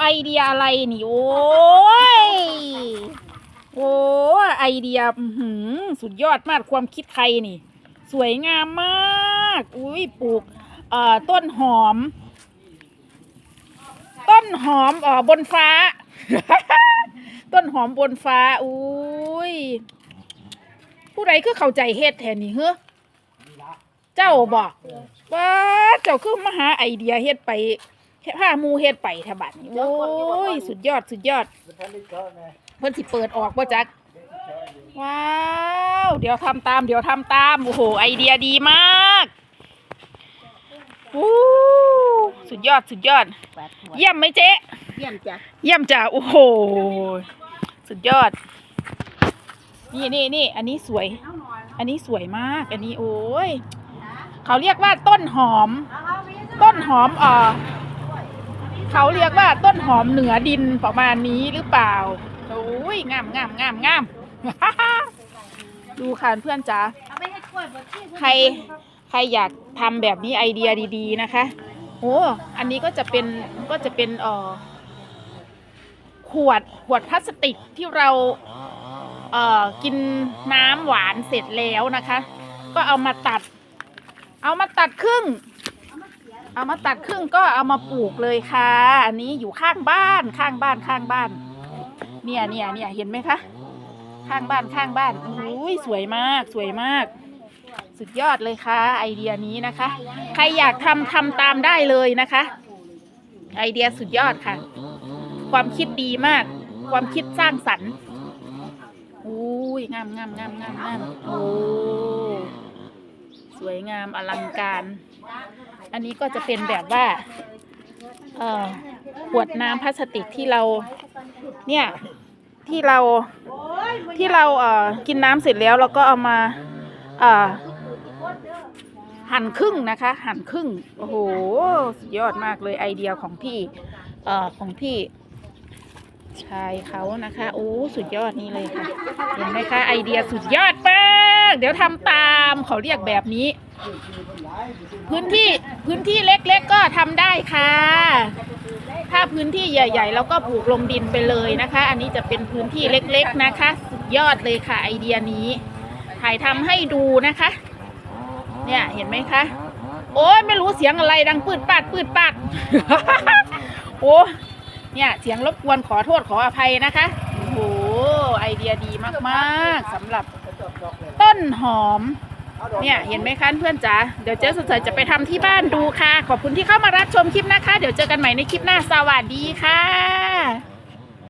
ไอเดียอะไรนี่โอ้ยโอ้ไอเดียหือสุดยอดมากความคิดใครนี่ สวยงามมากอุ้ยปลูกเอ่อต้นหอม ต้นหอมเอ่อบนฟ้า ต้นหอมบนฟ้าอุ้ยผู้ใดคือเข้าใจเฮ็ดแทนนี่เฮ้อเจ้าบอกว่าเจ้าคือมหาไอเดียเฮ็ดไป เฮ็ดผ้าหมูเฮ็ดไปทบัดนี่โอ้ยสุดยอดสุดยอดเพิ่นสิเปิดออกบ่จักว้าวเดี๋ยวทำตามเดี๋ยวทำตามโอ้โหไอเดียดีมากอู้สุดยอดสุดยอด เยี่ยมไหมเจ๊เยี่ยมจ้ะเยี่ยมจ้ะโอ้โหสุดยอด นี่นี่นี่อันนี้สวย อันนี้สวยมาก อันนี้โอ้ยเขาเรียกว่าต้นหอม ต้นหอมเอ่อ เขาเรียกว่าต้นหอมเหนือดินประมาณนี้หรือเปล่าโอ้ยงามงามงามงามดูค่ะเพื่อนจ๋าใครใครอยากทำแบบนี้ไอเดียดีๆนะคะโอ้อันนี้ก็จะเป็นก็จะเป็นเอ่อขวดขวดพลาสติกที่เราเอ่อกินน้ำหวานเสร็จแล้วนะคะ ก็เอามาตัด เอามาตัดครึ่ง เอามาตัดครึ่งก็เอามาปลูกเลยค่ะ อันนี้อยู่ข้างบ้านข้างบ้านข้างบ้าน เนี่ยเนี่ยเนี่ยเห็นไหมคะ ข้างบ้านข้างบ้านอุ้ยสวยมากสวยมาก สุดยอดเลยค่ะ ไอเดียนี้นะคะ ใครอยากทำทำตามได้เลยนะคะ ไอเดียสุดยอดค่ะ ความคิดดีมาก ความคิดสร้างสรรค์อุ้ยงามงามงามงามงามโอ้ สวยงามอลังการ อันนี้ก็จะเป็นแบบว่าขวดน้ำพลาสติกที่เราเนี่ยที่เราที่เราเอ่อกินน้ำเสร็จแล้วเราก็เอามาเอ่อหั่นครึ่งนะคะ หั่นครึ่งโอ้โหสุดยอดมากเลยไอเดียของพี่เอ่อของพี่ชายเขานะคะโอ้สุดยอดนี่เลยค่ะเห็นไหมคะไอเดียสุดยอดมากเดี๋ยวทำตาม เขาเรียกแบบนี้ พื้นที่พื้นที่เล็กๆก็ทำได้ค่ะ ถ้าพื้นที่ใหญ่ๆเราก็ปลูกลงดินไปเลยนะคะ อันนี้จะเป็นพื้นที่เล็กๆนะคะ สุดยอดเลยค่ะไอเดียนี้ ถ่ายทำให้ดูนะคะ เนี่ยเห็นไหมคะ โอ้ยไม่รู้เสียงอะไรดังปืดปาดปืดปาดโอ้เนี่ยเสียงรบกวนขอโทษขออภัยนะคะโอ้โหไอเดียดีมากๆสำหรับต้นหอม เนี่ยเห็นไหมคะเพื่อนจ๋าเดี๋ยวเจ๊สุดใจจะไปทำที่บ้านดูค่ะ ขอบคุณที่เข้ามารับชมคลิปนะคะ เดี๋ยวเจอกันใหม่ในคลิปหน้าสวัสดีค่ะ